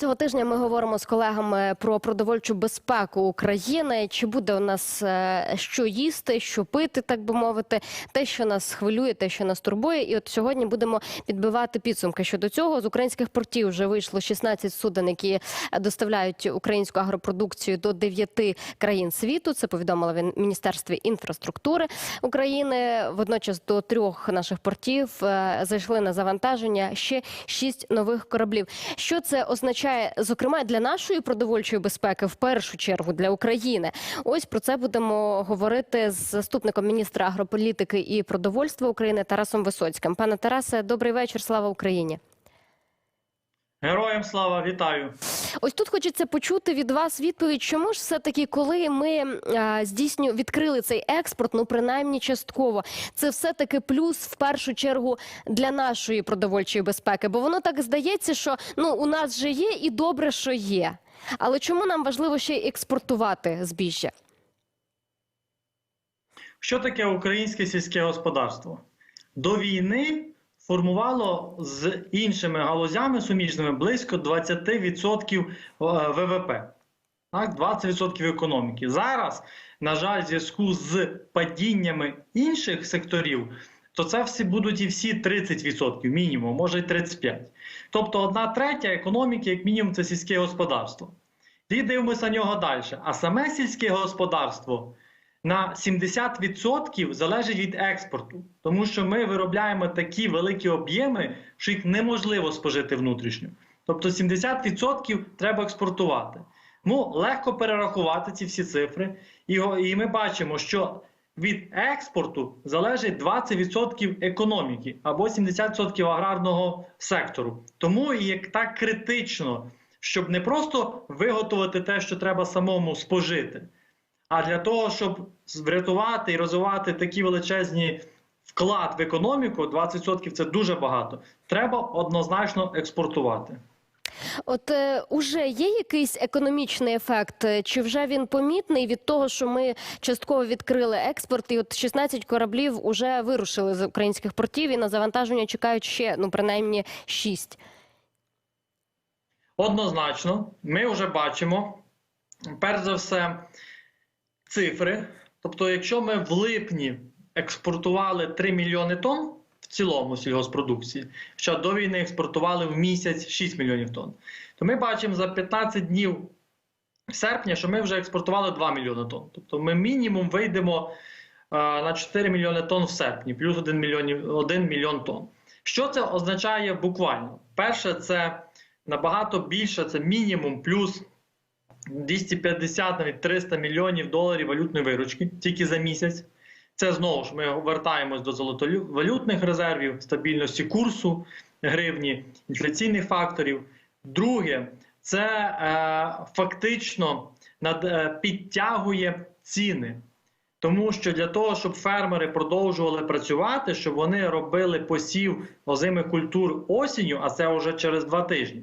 Цього тижня ми говоримо з колегами про продовольчу безпеку України. Чи буде у нас е, що їсти, що пити, так би мовити, те, що нас хвилює, те, що нас турбує. І от сьогодні будемо підбивати підсумки щодо цього. З українських портів вже вийшло 16 суден, які доставляють українську агропродукцію до 9 країн світу. Це повідомило в Міністерстві інфраструктури України. Водночас до трьох наших портів е, зайшли на завантаження ще шість нових кораблів. Що це означає, зокрема, для нашої продовольчої безпеки, в першу чергу для України? Ось про це будемо говорити з заступником міністра агрополітики і продовольства України Тарасом Висоцьким. Пане Тарасе, добрий вечір. Слава Україні. Героям слава, вітаю. Ось тут хочеться почути від вас відповідь, чому ж все таки, коли ми а, здійсню відкрили цей експорт, ну принаймні частково, це все таки плюс в першу чергу для нашої продовольчої безпеки, бо воно так здається, що ну у нас же є і добре, що є. Але чому нам важливо ще й експортувати збіжжя? Що таке українське сільське господарство? До війни формувало з іншими галузями суміжними близько 20% ВВП. Так, 20% економіки. Зараз, на жаль, в зв'язку з падіннями інших секторів, то це всі будуть і всі 30% мінімум, може й 35%. Тобто одна третя економіки, як мінімум, це сільське господарство. І дивимося на нього далі. А саме сільське господарство на 70% залежить від експорту, тому що ми виробляємо такі великі об'єми, що їх неможливо спожити внутрішньо. Тобто 70% треба експортувати. Ну, легко перерахувати ці всі цифри, і, і ми бачимо, що від експорту залежить 20% економіки або 70% аграрного сектору. Тому як так критично, щоб не просто виготовити те, що треба самому спожити, а для того, щоб врятувати і розвивати такі величезні вклад в економіку, 20% це дуже багато. Треба однозначно експортувати. От е, уже є якийсь економічний ефект, чи вже він помітний від того, що ми частково відкрили експорт, і от 16 кораблів уже вирушили з українських портів, і на завантаження чекають ще ну принаймні 6. Однозначно, ми вже бачимо, перш за все, цифри. Тобто, якщо ми в липні експортували 3 мільйони тонн в цілому сільгоспродукції, що до війни експортували в місяць 6 мільйонів тонн, то ми бачимо за 15 днів серпня, що ми вже експортували 2 мільйони тонн. Тобто ми мінімум вийдемо е, на 4 мільйони тонн в серпні, плюс 1 мільйон, 1 мільйон тонн. Що це означає буквально? Перше, це набагато більше, це мінімум плюс 250 навіть 300 мільйонів доларів валютної виручки тільки за місяць. Це знову ж ми вертаємось до золотовалютних резервів, стабільності курсу гривні, інфляційних факторів. Друге, це е, фактично над, е, підтягує ціни. Тому що для того, щоб фермери продовжували працювати, щоб вони робили посів озимих культур осінню, а це вже через два тижні,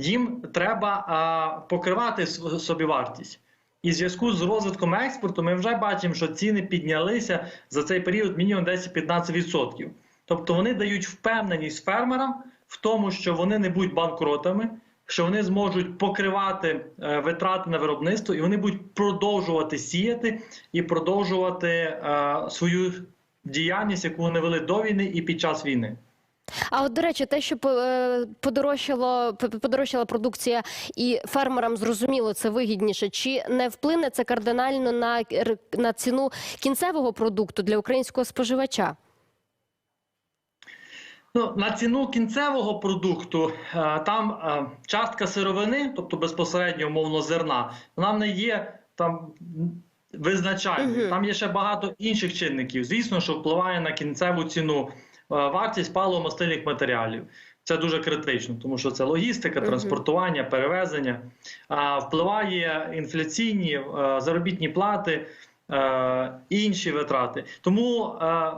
їм треба а, покривати собівартість. І в зв'язку з розвитком експорту ми вже бачимо, що ціни піднялися за цей період мінімум 10-15%. Тобто вони дають впевненість фермерам в тому, що вони не будуть банкротами, що вони зможуть покривати е, витрати на виробництво, і вони будуть продовжувати сіяти і продовжувати е, свою діяльність, яку вони вели до війни і під час війни. А от до речі, те, що е, подорожчало подорожчала продукція, і фермерам зрозуміло це вигідніше. Чи не вплине це кардинально на, на ціну кінцевого продукту для українського споживача? Ну, на ціну кінцевого продукту е, там е, частка сировини, тобто безпосередньо умовно зерна, вона не є там м, визначальною. Мгм. Там є ще багато інших чинників. Звісно, що впливає на кінцеву ціну вартість паливо-мастильних матеріалів. Це дуже критично, тому що це логістика, транспортування, перевезення. А впливає інфляційні е, заробітні плати, е, інші витрати. Тому е,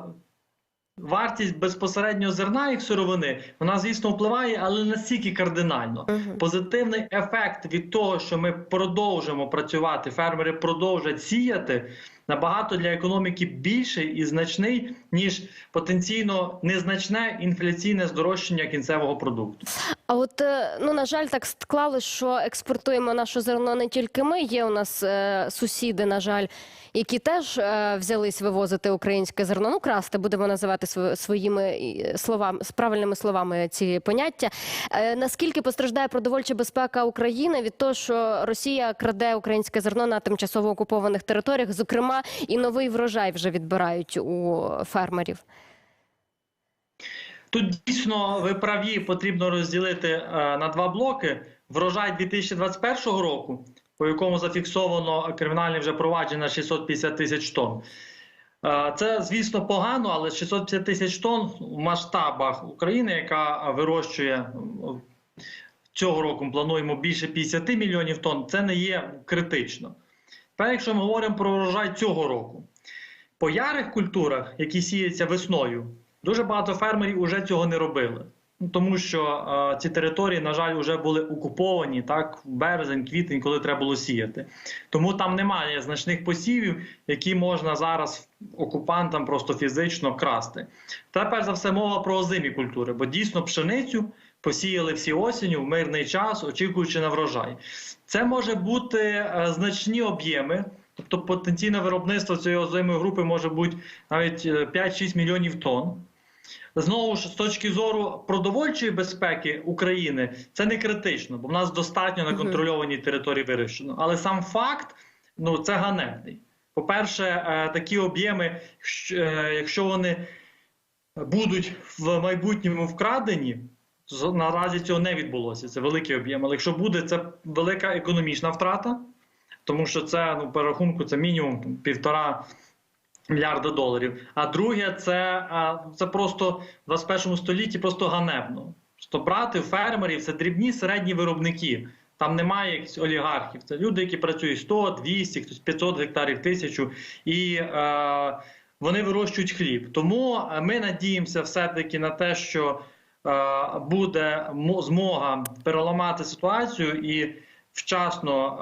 вартість безпосередньо зерна як сировини, вона, звісно, впливає, але настільки кардинально. Позитивний ефект від того, що ми продовжимо працювати, фермери продовжать сіяти набагато для економіки більший і значний, ніж потенційно незначне інфляційне здорожчання кінцевого продукту. А от е, ну на жаль, так склалось, що експортуємо наше зерно не тільки ми. Є у нас е, сусіди, на жаль, які теж е, взялись вивозити українське зерно. Ну красти будемо називати своїми словами правильними словами ці поняття. Е, наскільки постраждає продовольча безпека України від того, що Росія краде українське зерно на тимчасово окупованих територіях, зокрема, і новий врожай вже відбирають у фермерів. Тут дійсно ви праві, потрібно розділити е, на два блоки. Врожай 2021 року, по якому зафіксовано кримінальне вже провадження на 650 тисяч тонн. Е, Це, звісно, погано, але 650 тисяч тонн в масштабах України, яка вирощує цього року, плануємо більше 50 мільйонів тонн, це не є критично. Тепер, якщо ми говоримо про врожай цього року, по ярих культурах, які сіються весною, дуже багато фермерів вже цього не робили. Ну, Тому що е, ці території, на жаль, вже були окуповані так в березень, квітень, коли треба було сіяти. Тому там немає значних посівів, які можна зараз окупантам просто фізично красти. Та перш за все мова про озимі культури, бо дійсно пшеницю посіяли всі осінню в мирний час, очікуючи на врожай. Це може бути е, значні об'єми. Тобто потенційне виробництво цієї озимої групи може бути навіть е, 5-6 мільйонів тонн. Знову ж з точки зору продовольчої безпеки України це не критично, бо в нас достатньо на контрольованій території вирощено. Але сам факт ну це ганебний. По-перше, е, такі об'єми, е, якщо вони будуть в майбутньому вкрадені, наразі цього не відбулося. Це великий об'єм. Але якщо буде, це велика економічна втрата, тому що це ну, по рахунку це мінімум півтора мільярда доларів. А друге, це, це просто в 21 столітті просто ганебно. Що брати фермерів це дрібні середні виробники. Там немає якихось олігархів. Це люди, які працюють 100, 200, хтось 500 гектарів, 1000, і е, вони вирощують хліб. Тому е, ми надіємося все-таки на те, що буде мо- змога переламати ситуацію і вчасно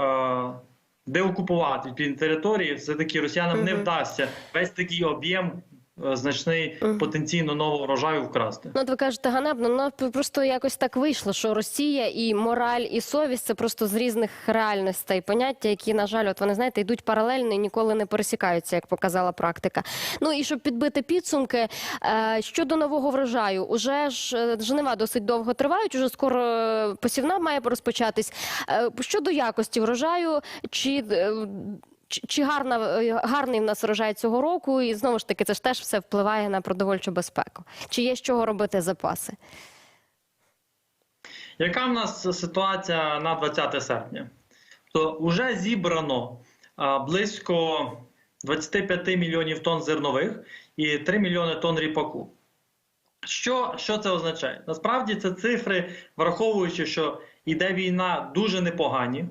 е, деокупувати території. Все таки росіянам не вдасться весь такий об'єм е, значний Мгм. потенційно нового врожаю вкрасти. Ну, от ви кажете, ганебно, ну просто якось так вийшло, що Росія і мораль, і совість це просто з різних реальностей поняття, які, на жаль, от вони знаєте, йдуть паралельно і ніколи не пересікаються, як показала практика. Ну і щоб підбити підсумки е, щодо нового врожаю, уже ж е, жнива досить довго тривають, уже скоро е, посівна має розпочатись. Е, Щодо якості врожаю, чи е, чи- гарна е, гарний в нас врожай цього року, і знову ж таки це ж теж все впливає на продовольчу безпеку. Чи є з чого робити запаси? Яка в нас ситуація на 20 серпня? То вже зібрано близько 25 мільйонів тонн зернових і 3 мільйони тонн ріпаку. Що, що це означає? Насправді це цифри, враховуючи, що йде війна дуже непогані.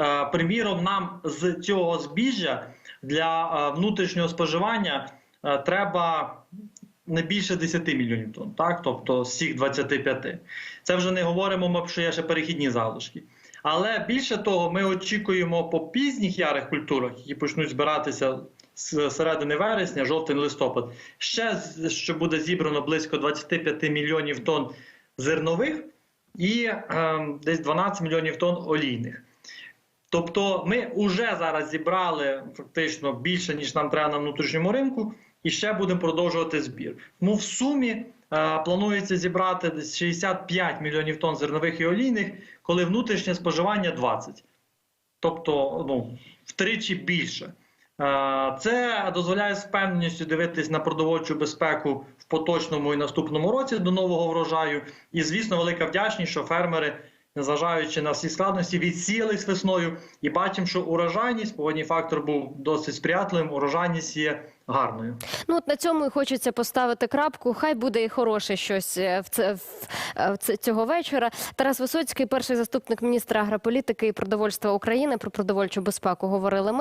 Е, Приміром, нам з цього збіжжя для е, внутрішнього споживання е, треба не більше 10 мільйонів тонн, так? тобто з цих 25. Це вже не говоримо, ми, що є ще перехідні залишки. Але більше того, ми очікуємо по пізніх ярих культурах, які почнуть збиратися з середини вересня, жовтень, листопад, ще що буде зібрано близько 25 мільйонів тонн зернових і ем, десь 12 мільйонів тонн олійних. Тобто ми вже зараз зібрали фактично більше, ніж нам треба на внутрішньому ринку, і ще будемо продовжувати збір. Тому в сумі е, планується зібрати десь 65 мільйонів тонн зернових і олійних, коли внутрішнє споживання 20. Тобто ну, втричі більше. Е, Це дозволяє з впевненістю дивитись на продовольчу безпеку в поточному і наступному році до нового врожаю. І, звісно, велика вдячність, що фермери, незважаючи на всі складності, відсіялись весною і бачимо, що урожайність, погодній фактор був досить сприятливим, урожайність є гарною. Ну от на цьому і хочеться поставити крапку. Хай буде і хороше щось е, в це в це- цього вечора. Тарас Висоцький, перший заступник міністра агрополітики і продовольства України про продовольчу безпеку, говорили ми.